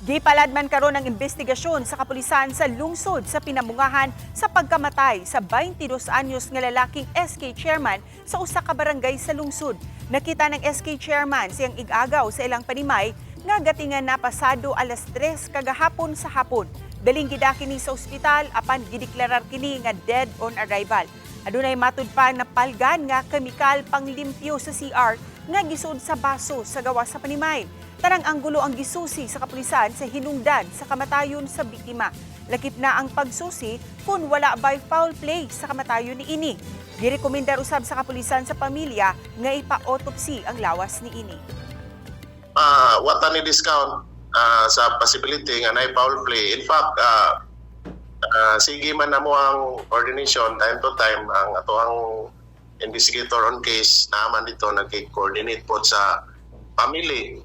Gipalad man karon ang investigasyon sa kapulisan sa lungsod sa pinamungahan sa pagkamatay sa 22 anyos nga lalaking SK chairman sa usa ka barangay sa lungsod. Nakita ng SK chairman siyang igagaw sa ilang panimay nga gatingan na pasado alas 3 kagahapon sa hapon. Daling gida kini sa ospital apan gideklarar kini nga dead on arrival. Adunay matud pa na palgan nga kemikal panglimpyo sa CR nga gisud sa baso sa gawa sa panimay. Tarang anggulo ang gisusi sa kapulisan sa hinungdan sa kamatayon sa biktima. Lakip na ang pagsusi kung wala by foul play sa kamatayon ni ini. Girekomendar usab sa kapulisan sa pamilya nga ipa-autopsy ang lawas ni ini. uh, what ni discount uh, sa possibility nga na foul play. In fact, uh, uh, sige man na mo ang coordination time to time ang ato ang investigator on case naman dito nag-coordinate po sa family